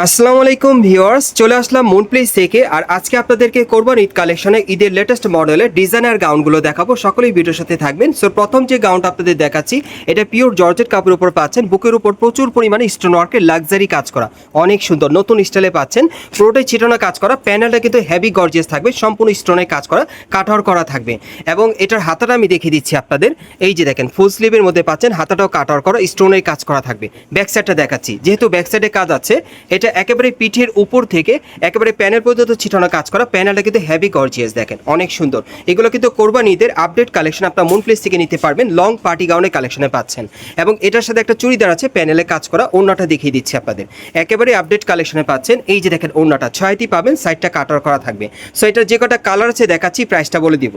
আসসালামু আলাইকুম ভিউয়ার্স, চলে আসলাম মুন প্লেস থেকে আর আজকে আপনাদেরকে কোরবান ঈদ কালেকশনে ঈদের লেটেস্ট মডেলের ডিজাইনার গাউনগুলো দেখাবো। সকলেই ভিডিওর সাথে থাকবেন। সো প্রথম যে গাউনটা আপনাদের দেখাচ্ছি, এটা পিওর জর্জেট কাপড়ের উপর পাচ্ছেন। বুকের উপর প্রচুর পরিমাণে স্টোন ওয়ার্কের লাক্সারি কাজ করা। অনেক সুন্দর, নতুন স্টাইলে পাচ্ছেন। পুরোটাই ছিটানো কাজ করা। প্যানেলটা কিন্তু হেভি গর্জিয়াস থাকবে। সম্পূর্ণ স্টোনে কাজ করা কাটওয়ার করা থাকবে। এবং এটার হাতাটা আমি দেখিয়ে দিচ্ছি আপনাদের। এই যে দেখেন ফুল স্লিভের মধ্যে পাচ্ছেন হাতাটাও কাটওয়ার করা স্টোনের কাজ করা থাকবে। ব্যাক সাইডটা দেখাচ্ছি। যেহেতু ব্যাক সাইডে কাজ আছে এটা একেবারে পিঠের উপর থেকে একেবারে প্যানেল পর্যন্ত ছিটানো কাজ করা। প্যানেলটা কিন্তু হেভি গর্জিয়াস দেখেন, অনেক সুন্দর। এগুলো কিন্তু কোরবান ঈদের আপডেট কালেকশন আপনার মন প্লেস থেকে নিতে পারবেন। লং পার্টি গাউনের কালেকশনে পাচ্ছেন। এবং এটার সাথে একটা চুড়িদার আছে, প্যানেলে কাজ করা, ওড়নাটা দেখিয়ে দিচ্ছি আপনাদের। একেবারে আপডেট কালেকশনে পাচ্ছেন। এই যে দেখেন, ওড়নাটা, ছয়টি পাবেন সাইডটা কাটার করা থাকবে। সো এটার যে কটা কালার আছে দেখাচ্ছি প্রাইসটা বলে দিব।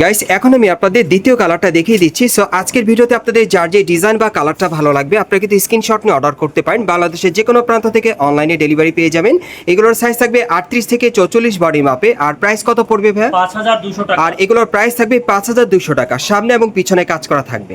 গাইস এখন আমি আপনাদের দ্বিতীয় কালারটা দেখিয়ে দিচ্ছি। সো আজকের ভিডিওতে আপনাদের যার যে ডিজাইন বা কালারটা ভালো লাগবে আপনারা কিন্তু স্ক্রিনশট নিয়ে অর্ডার করতে পারেন। বাংলাদেশের যে কোনো প্রান্ত থেকে অনলাইনে ডেলিভারি পেয়ে যাবেন। এগুলোর সাইজ থাকবে আটত্রিশ থেকে চৌচল্লিশ বডি মাপে আর প্রাইস কত পড়বে ভাই পাঁচ হাজার দুশো টাকা। আর এগুলোর প্রাইস থাকবে পাঁচ হাজার দুশো টাকা। সামনে এবং পিছনে কাজ করা থাকবে।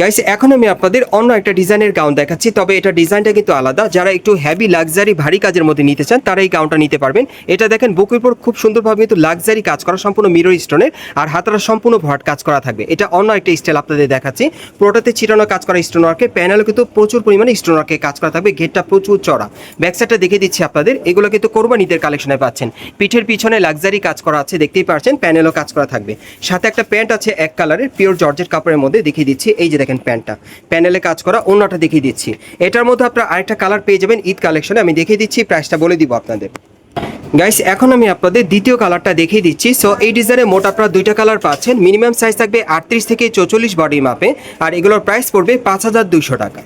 গাইস এখন আমি আপনাদের অন্য একটা ডিজাইনের গাউন দেখাচ্ছি, তবে এটা ডিজাইনটা কিন্তু আলাদা। যারা একটু হেভি লাক্সারি ভারী কাজের মধ্যে নিতে চান, তারা এই গাউনটা নিতে পারবেন। এটা দেখেন, বুকের উপর খুব সুন্দরভাবে কিন্তু লাক্সারি কাজ করা, সম্পূর্ণ মিরর স্টোনের আর হাতারা সম্পূর্ণ ভরাট কাজ করা থাকবে। এটা অন্য একটা স্টাইল আপনাদের দেখাচ্ছি। পুরোটাতে ছিটানো কাজ করা স্টোন ওয়ার্কে প্যানেলও কিন্তু প্রচুর পরিমাণে স্টোন কাজ করা থাকবে গেটটা প্রচুর চড়া ব্যাক সাইডটা দেখে দিচ্ছি আপনাদের, এগুলো কিন্তু কোরবানিদের কালেকশনে পাচ্ছেন। পিঠের পিছনে লাক্সারি কাজ করা আছে, দেখতেই পাচ্ছেন প্যানেলও কাজ করা থাকবে। সাথে একটা প্যান্ট আছে এক কালারের পিওর জর্জেট কাপড়ের মধ্যে দেখিয়ে দিচ্ছি, এই যে দেখেন প্যান্টটা প্যানেলে কাজ করা অন্যটা দেখিয়ে দিচ্ছি। এটার মধ্যে আপনারা আরেকটা কালার পেয়ে যাবেন ঈদ কালেকশনে আমি দেখিয়ে দিচ্ছি প্রাইসটা বলে দিব আপনাদের। গাইস এখন আমি আপনাদের দ্বিতীয় কালারটা দেখিয়ে দিচ্ছি। সো এই ডিজাইনে মোট আপনারা দুইটা কালার পাচ্ছেন। মিনিমাম সাইজ থাকবে আটত্রিশ থেকে চৌচল্লিশ বডি মাপে আর এগুলোর প্রাইস পড়বে পাঁচ হাজার টাকা।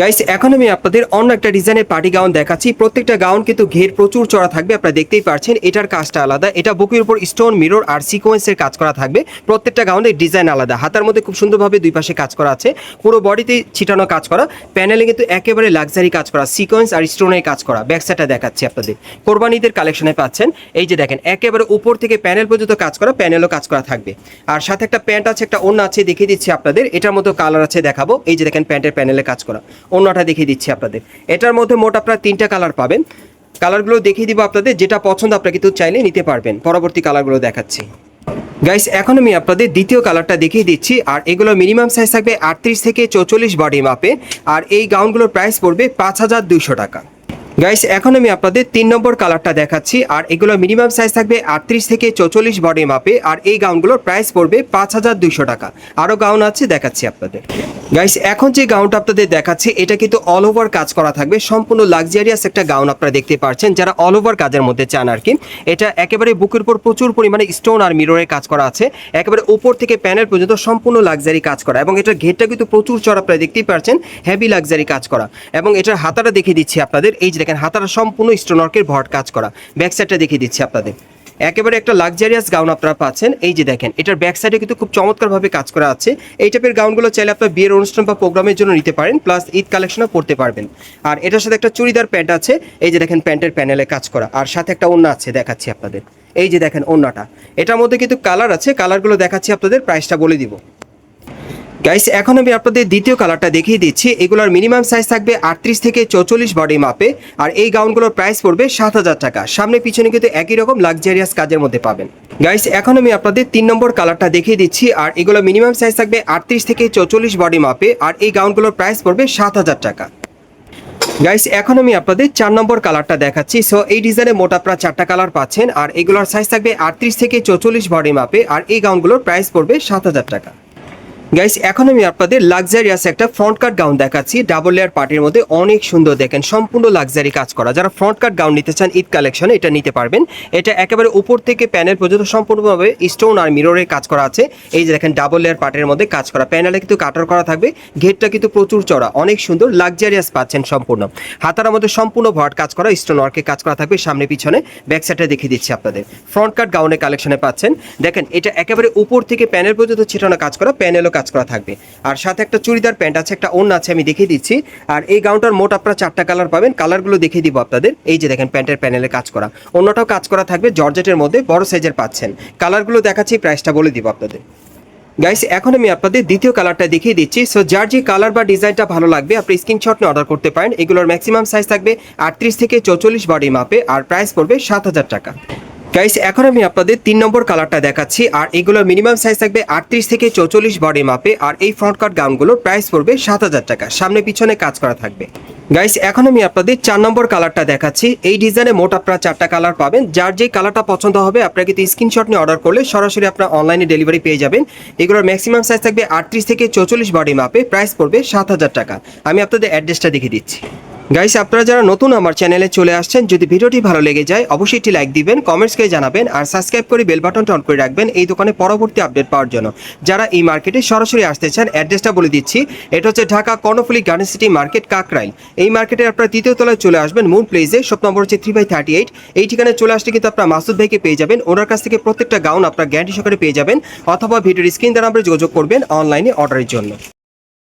গাইস এখন আমি আপনাদের অন্য একটা ডিজাইনের পার্টি গাউন দেখাচ্ছি। প্রত্যেকটা গাউন কিন্তু ঘের প্রচুর চড়া থাকবে, আপনারা দেখতেই পারছেন। এটার কাজটা আলাদা। এটা বুকের উপর স্টোন মিরর আর সিকোয়েন্সের কাজ করা থাকবে। প্রত্যেকটা গাউনের ডিজাইন আলাদা। হাতার মধ্যে খুব সুন্দরভাবে দুই পাশে কাজ করা আছে। পুরো বডিতে ছিটানো কাজ করা। প্যানেলে কিন্তু একেবারে লাক্সারি কাজ করা। সিকোয়েন্স আর স্টোনের কাজ করা। ব্যাক সাইডটা দেখাচ্ছি আপনাদের। কোরবানিদের কালেকশনে পাচ্ছেন। এই যে দেখেন, একেবারে উপর থেকে প্যানেল পর্যন্ত কাজ করা প্যানেলও কাজ করা থাকবে। আর সাথে একটা প্যান্ট আছে, একটা অন্য আছে, দেখিয়ে দিচ্ছি আপনাদের। এটার মতো কালার আছে দেখাবো। এই যে দেখেন প্যান্টের প্যানেলে কাজ করা। অন্যটা দেখিয়ে দিচ্ছি আপনাদের। এটার মধ্যে মোট আপনারা তিনটা কালার পাবেন। কালারগুলো দেখিয়ে দিব আপনাদের, যেটা পছন্দ আপনারা কিন্তু চাইলে নিতে পারবেন। পরবর্তী কালারগুলো দেখাচ্ছি। গাইস এখন আমি আপনাদের দ্বিতীয় কালারটা দেখিয়ে দিচ্ছি, আর এগুলো মিনিমাম সাইজ থাকবে আটত্রিশ থেকে চৌচল্লিশ বডি মাপে আর এই গাউনগুলোর প্রাইস পড়বে পাঁচ হাজার দুইশো টাকা। গাইস এখন আমি আপনাদের তিন নম্বর কালারটা দেখাচ্ছি, আর এগুলো মিনিমাম সাইজ থাকবে আটত্রিশ থেকে চৌচল্লিশ বডি মাপে আর এই গাউনগুলোর প্রাইস পড়বে পাঁচ হাজার দুইশো টাকা। আরও গাউন আছে, দেখাচ্ছি আপনাদের। গাইস এখন যে গাউনটা আপনাদের দেখাচ্ছি, এটা কিন্তু অল ওভার কাজ করা থাকবে। সম্পূর্ণ লাক্সারিয়াস একটা গাউন আপনারা দেখতে পাচ্ছেন যারা অল ওভার কাজের মধ্যে চান আর কি। এটা একেবারে বুকের উপর প্রচুর পরিমাণে স্টোন আর মিররের কাজ করা আছে। একেবারে উপর থেকে প্যানেল পর্যন্ত সম্পূর্ণ লাক্সারি কাজ করা। এবং এটার ঘেরটা কিন্তু প্রচুর চড়া আপনারা দেখতেই পাচ্ছেন হেভি লাক্সারি কাজ করা। এবং এটার হাতাটা দেখিয়ে দিচ্ছি আপনাদের, এই দেখেন হাতাটা সম্পূর্ণ স্টোনওয়ার্কের ভট কাজ করা। ব্যাক সাইডটা দেখিয়ে দিচ্ছি আপনাদের। একেবারে একটা লাক্সারিয়াস গাউন আপনারা পাচ্ছেন। এই যে দেখেন, এটার ব্যাক সাইডে কিন্তু খুব চমৎকারভাবে কাজ করা আছে। এই টাইপের গাউনগুলো চাইলে আপনার বিয়ের অনুষ্ঠান বা প্রোগ্রামের জন্য নিতে পারেন প্লাস ঈদ কালেকশনও পড়তে পারবেন। আর এটার সাথে একটা চুড়িদার প্যান্ট আছে। এই যে দেখেন প্যান্টের প্যানেলে কাজ করা। আর সাথে একটা ওড়না আছে, দেখাচ্ছি আপনাদের। এই যে দেখেন, ওড়নাটা। এটার মধ্যে কিন্তু কালার আছে। কালারগুলো দেখাচ্ছি আপনাদের প্রাইসটা বলে দিব। গাইস এখন আমি আপনাদের দ্বিতীয় কালারটা দেখিয়ে দিচ্ছি। এগুলোর মিনিমাম সাইজ থাকবে আটত্রিশ থেকে চৌচল্লিশ বডি মাপে আর এই গাউনগুলোর প্রাইস পড়বে সাত হাজার টাকা। সামনে পিছনে কিন্তু একই রকম লাক্সারিয়াস কাজের মধ্যে পাবেন। গাইস এখন আমি আপনাদের তিন নম্বর কালারটা দেখিয়ে দিচ্ছি, আর এগুলো মিনিমাম সাইজ থাকবে আটত্রিশ থেকে চৌচল্লিশ বডি মাপে আর এই গাউনগুলোর প্রাইস পড়বে সাত হাজার টাকা। গাইস এখন আমি আপনাদের চার নম্বর কালারটা দেখাচ্ছি। সো এই ডিজাইনে মোট আপনারা চারটা কালার পাচ্ছেন, আর এগুলোর সাইজ থাকবে আটত্রিশ থেকে চৌচল্লিশ বডি মাপে আর এই গাউনগুলোর প্রাইস পড়বে সাত হাজার টাকা। গাইস এখন আমি আপনাদের লাক্সারিয়াস একটা ফ্রন্ট কাট গাউন দেখাচ্ছি। ডাবল লেয়ার পার্টির মধ্যে অনেক সুন্দর দেখেন, সম্পূর্ণ লাক্সারি কাজ করা। যারা ফ্রন্ট কাট গাউন নিতে চান, ঈদ কালেকশনে এটা নিতে পারবেন। এটা একেবারে উপর থেকে প্যানেল পর্যন্ত সম্পূর্ণভাবে স্টোন আর মিররের কাজ করা আছে। এই যে দেখেন ডাবল লেয়ার পার্টের মধ্যে কাজ করা। প্যানেলে কিন্তু কাটার করা থাকবে, ঘেরটা কিন্তু প্রচুর চড়া অনেক সুন্দর লাক্সারিয়াস পাচ্ছেন সম্পূর্ণ। হাতার মধ্যে সম্পূর্ণ ভট কাজ করা স্টোন ওয়ার্কে কাজ করা থাকবে সামনে পিছনে। ব্যাক সাইডে দেখিয়ে দিচ্ছি আপনাদের। ফ্রন্ট কাট গাউনের কালেকশনে পাচ্ছেন। দেখেন, এটা একেবারে উপর থেকে প্যানেল পর্যন্ত ছিটানো কাজ করা প্যানেলও কাজ করা থাকবে। আর সাথে একটা চুড়িদার প্যান্ট আছে, একটা অন্য আছে, আমি দেখিয়ে দিচ্ছি। আর এই গাউনটার মোট আপনারা চারটা কালার পাবেন। কালারগুলো দেখিয়ে দিব আপনাদের। এই যে দেখেন, প্যান্টের প্যানেলে কাজ করা। অন্যটাও কাজ করা থাকবে, জর্জেটের মধ্যে, বড় সাইজের পাচ্ছেন। কালারগুলো দেখাচ্ছি, প্রাইসটা বলে দিব আপনাদের। গাইস এখন আমি আপনাদের দ্বিতীয় কালারটা দেখিয়ে দিচ্ছি। সো যার যে কালার বা ডিজাইনটা ভালো লাগবে, আপনি স্ক্রিনশট নিয়ে অর্ডার করতে পারেন। এগুলোর ম্যাক্সিমাম সাইজ থাকবে আটত্রিশ থেকে চৌচল্লিশ বডি মাপে আর প্রাইস পড়বে সাত হাজার টাকা। গাইস এখন আমি আপনাদের তিন নম্বর কালারটা দেখাচ্ছি, আর এগুলোর মিনিমাম সাইজ থাকবে আটত্রিশ থেকে চৌচল্লিশ বডি মাপে আর এই ফ্রন্ট কাট গাউনগুলোর প্রাইস পড়বে সাত হাজার টাকা। সামনে পিছনে কাজ করা থাকবে। গাইস এখন আমি আপনাদের চার নম্বর কালারটা দেখাচ্ছি। এই ডিজাইনে মোট আপনারা চারটা কালার পাবেন। যার যে কালারটা পছন্দ হবে, আপনারা কিন্তু স্ক্রিনশট নিয়ে অর্ডার করলে সরাসরি আপনারা অনলাইনে ডেলিভারি পেয়ে যাবেন। এগুলোর ম্যাক্সিমাম সাইজ থাকবে আটত্রিশ থেকে চৌচল্লিশ বডি মাপে প্রাইস পড়বে সাত হাজার টাকা। আমি আপনাদের অ্যাড্রেসটা দেখিয়ে দিচ্ছি। গাইস আপনারা যারা নতুন আমার চ্যানেলে চলে আসছেন, যদি ভিডিওটি ভালো লেগে যায়, অবশ্যই একটি লাইক দিবেন কমেন্টস করে জানাবেন, আর সাবস্ক্রাইব করে বেল বাটনটা অন করে রাখবেন এই দোকানে পরবর্তী আপডেট পাওয়ার জন্য। যারা এই মার্কেটে সরাসরি আসতে চান অ্যাড্রেসটা বলে দিচ্ছি। এটা হচ্ছে Dhaka Karnaphuli garden city market Kakrail. এই মার্কেটে আপনারা তৃতীয় তলায় চলে আসবেন মুন প্লেসে শপ নম্বর হচ্ছে থ্রি বাই থার্টি এইট এই ঠিকানায় চলে আসলে কিন্তু আপনার মাসুদ ভাইকে পেয়ে যাবেন। ওনার কাছ থেকে প্রত্যেকটা গাউন আপনার গ্যারান্টি সহকারে পেয়ে যাবেন, অথবা ভিডিওর স্ক্রিন দ্বারা আমরা যোগাযোগ করবেন অনলাইনে অর্ডারের জন্য।